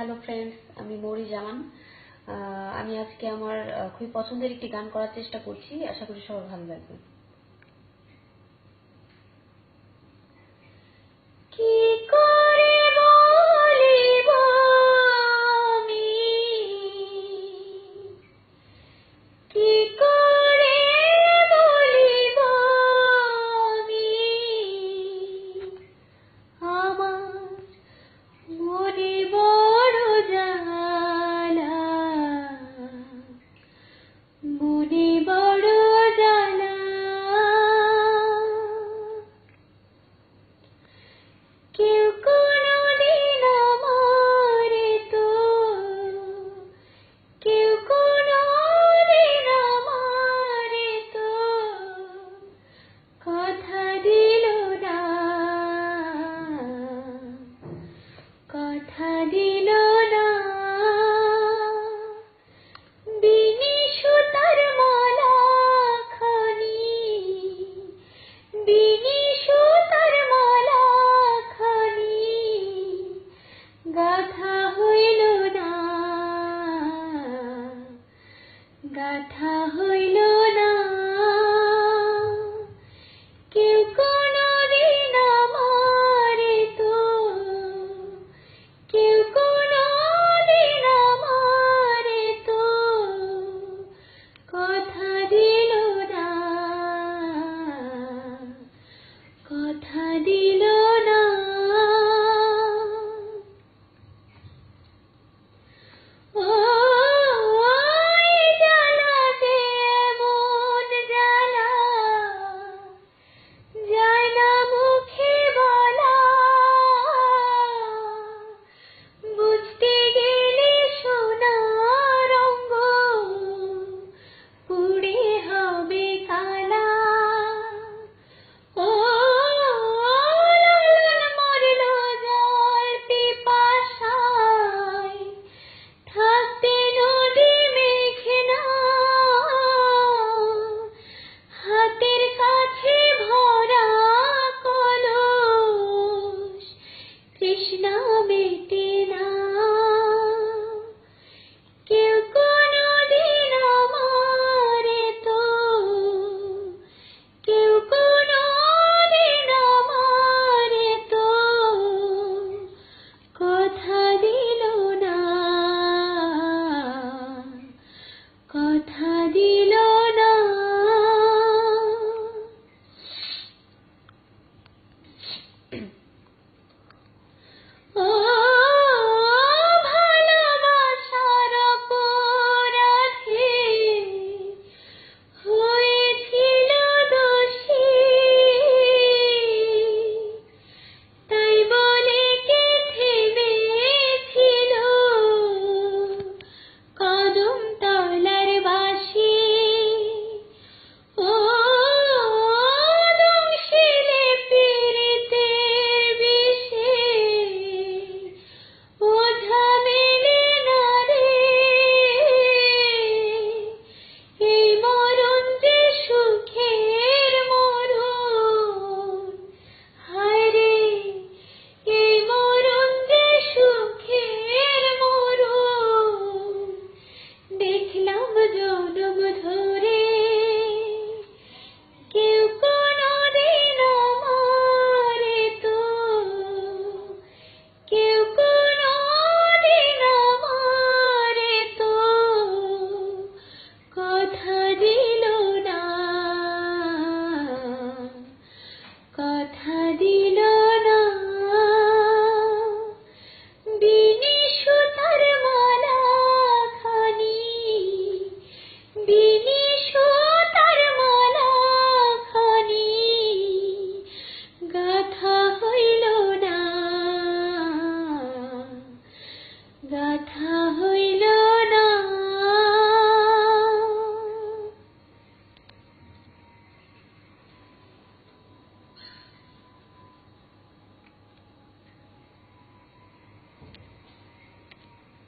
Hello friends আমি মৌরি জামান আমি আজকে আমার খুবই পছন্দের একটি গান করার চেষ্টা করছি। আশা করি সবার ভালো লাগবে গাথা হইল কথা দিল কথা দিল